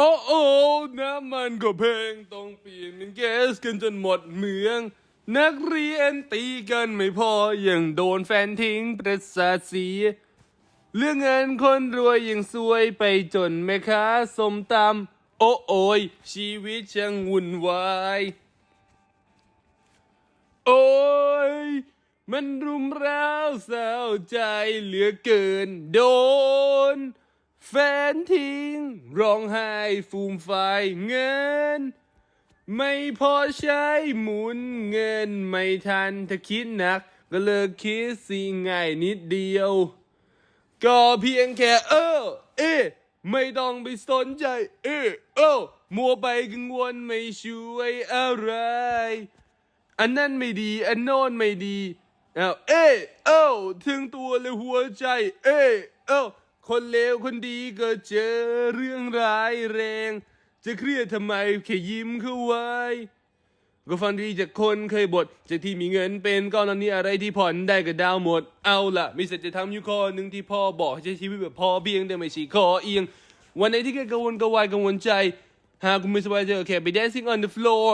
โอ้โอ้น้ำมันก็แพงต้องเปลี่ยนเป็นแก๊สกันจนหมดเมือง นักเรียนตีกันไม่พอยังโดนแฟนทิ้งประสาทเสียเรื่องเงินคนรวยยังซวยไปจนแม่ค้าสมตำโอ้โอยชีวิตช่างวุ่นวายโอ้ยมันรุมร้าวเศร้าใจเหลือเกิน โดน แฟนทิ้งร้องไห้ฟูมไฟเงิน ไม่พอใช้หมุนเงินไม่ทันถ้าคิดหนัก ก็เลิกคิดสิง่ายนิดเดียว ก็เพียงแค่เออ เอไม่ต้องไปสนใจ เออเออมัวไปกังวลไม่ช่วยอะไร อันนั้นไม่ดี อันโน้นไม่ดีเอาเอ้เอ้ถึงตัวเลยหัวใจ เอ้เอ้ คนเลวคนดีก็เจอเรื่องร้ายแรง จะเครียดทำไมแค่ยิ้มเข้าไว้ ก็ฟังดีจากคนเคยบทจากที่มีเงินเป็นก้อนตอนนี้อะไรที่ผ่อนได้ก็ดาวหมด เอาล่ะ มีสัจธรรมอยู่ข้อหนึ่งที่พ่อบอกให้ใช้ชีวิตแบบพอเพียงแต่ไม่ใช่คอเอียง วันไหนที่แกกังวลกวายกังวลใจ หากคุณไม่สบายใจก็แค่ไป dancing on the floor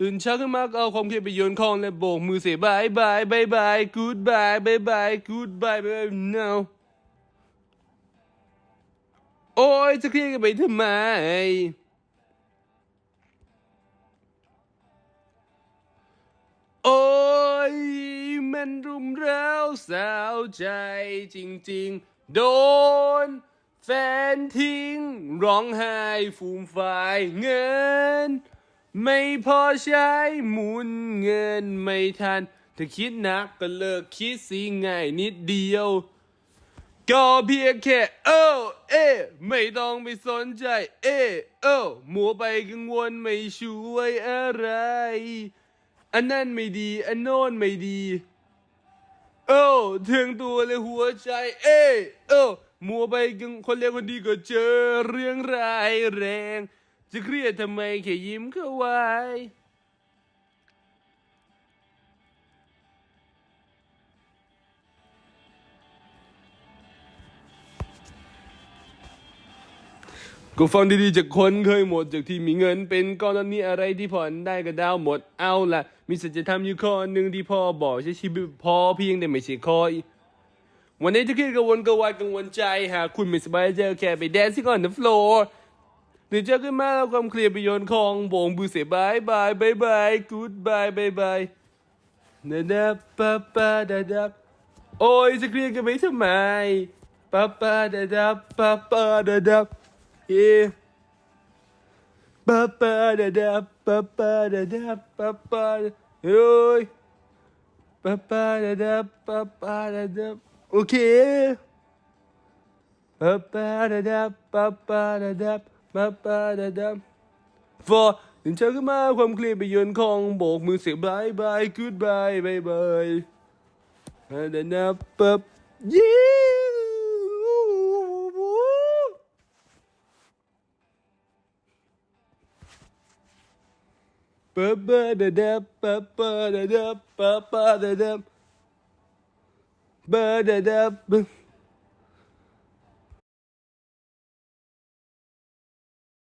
ตื่นเช้าขึ้นมากเอาความเครียดไปโยนคองและโบกมือเสียบายบายบายบาย goodbye บายบาย goodbye บาย now โอ้ย จะเครียดกันไปทำไมโอ้ยมันรุมเร้าสาวใจจริงๆ โดน แฟนทิ้ง ร้องไห้ฟูมฟายเงิน ไม่พอใช้หมุนเงินไม่ทัน ถ้าคิดหนักก็เลิกคิดสิง่ายนิดเดียว ก็เพียงแค่เออเอะไม่ต้องไปสนใจเออเออมัวไปกังวลไม่ช่วยอะไร อันนั้นไม่ดี อันโน้นไม่ดี เอ้ถึงตัวเลยหัวใจ เอ้ยเอ้มัวไปกังคนเลวคนดีก็เจอเรื่องร้ายแรง จะเครียดทำไมแค่ยิ้มเข้าไว้ ก็ฟังดีๆจากคนเคยหมดจากที่มีเงิน เป็นก้อนตอนนี้อะไรที่ผ่อนได้ก็ดาวหมดเอาละมีสัจธรรมอยู่ข้อหนึ่งที่พ่อบอกใช้ชีวิตพอเพียงแต่ไม่ใช่คอย วันนี้จะคิดกังวลกังวายกังวลใจหากคุณไม่สบายใจแค่ไป dancing on the floor ตื่นเช้าขึ้นมาแล้วความเครียดไปโยนคองโบงบือเสียบายบายบายบาย goodbye บายบายนะนะปะปะดาดาโอ้ยจะเครียดกันไปทำไมปะปะดาดาปะปะดาดา Yeah. Ba ba da da ba ba da da ba ba da Oi. Ba ba da da ba ba da da Okay. Ba ba da da ba ba da da ba ba da da For ตื่นเช้าขึ้นมาความเครียดไปโยนของโบกมือเสียบายบาย goodbye บายบายดานะปับ yeah ba ba Ba-ba-da-da, ba-ba-da-da, ba-ba-da-da. Ba-da-da.